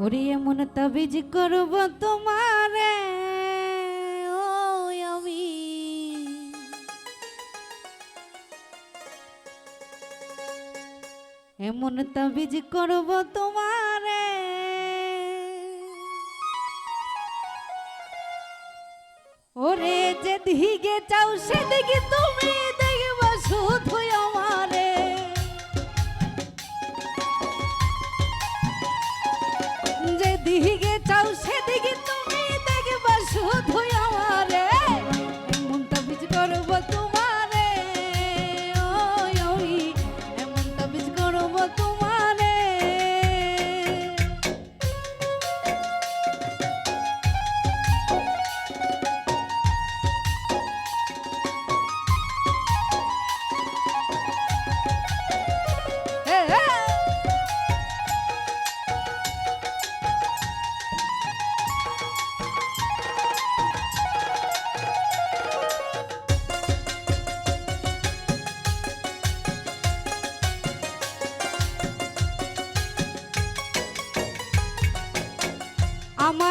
ওরে এমন তাবিজ করব তোমারে এমন তাবিজ করব তোমারে, ওরে যে দিকে চাও সেদিকে তুমি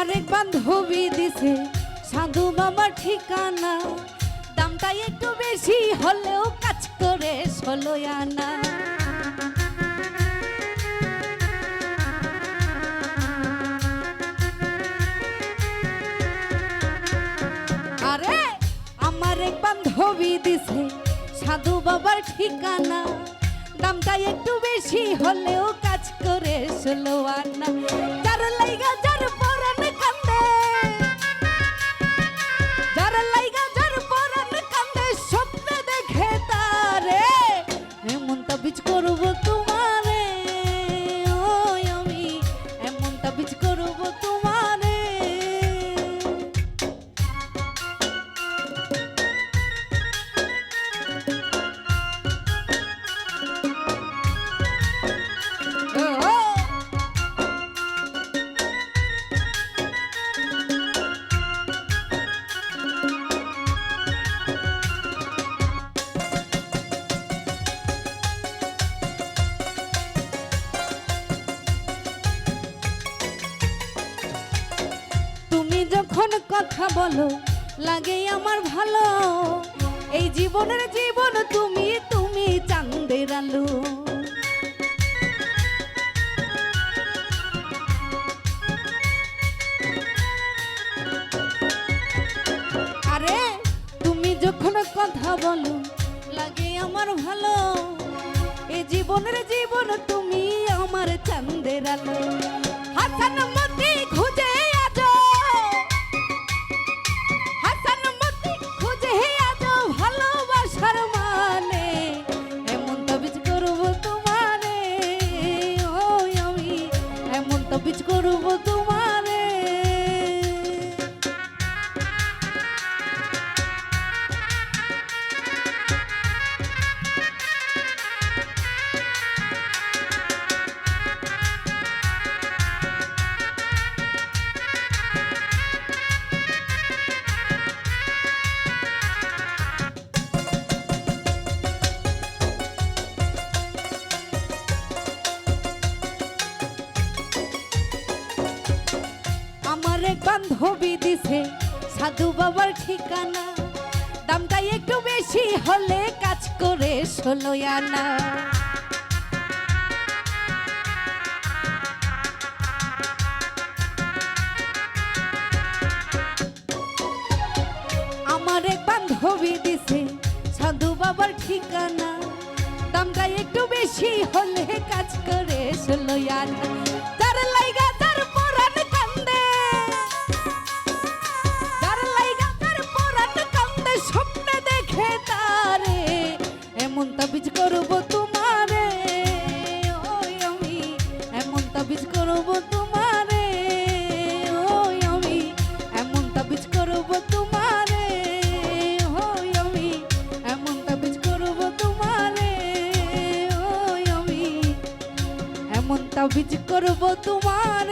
আমার এক বান্ধবী দিছে। সাধু বাবার ঠিকানা। দামটা একটু বেশি হলেও কাজ করে ষোলো আনা। আরে, আমার এক বান্ধবী দিছে সাধু বাবার ঠিকানা। দামটা একটু বেশি হলেও কাজ করে ষোলো আনা। যার লাইগা যার যখন কথা বলো? লাগে আমার ভালো। এই জীবনের জীবন তুমি তুমি চাঁদের আলো। আরে, তুমি যখন কথা বলো, লাগে আমার ভালো। এই জীবনের জীবন তুমি আমার চাঁদের আলো। হাসান এক বান্ধবী দিছে। সাধু বাবার ঠিকানা, দামটা একটু বেশি হলে কাজ করে আনা। আমার এক বান্ধবী দিছে, সাধু বাবার ঠিকানা, দামটা একটু বেশি হলে কাজ করে ষোলো আনা। তার লাইগা এমন তাবিজ করব তোমারে, ওই আমি। এমন তাবিজ করব তোমারে, ওই আমি। এমন তাবিজ করব তোমারে, ওই আমি। এমন তাবিজ করব তোমারে, ওই আমি। এমন তাবিজ করব তোমার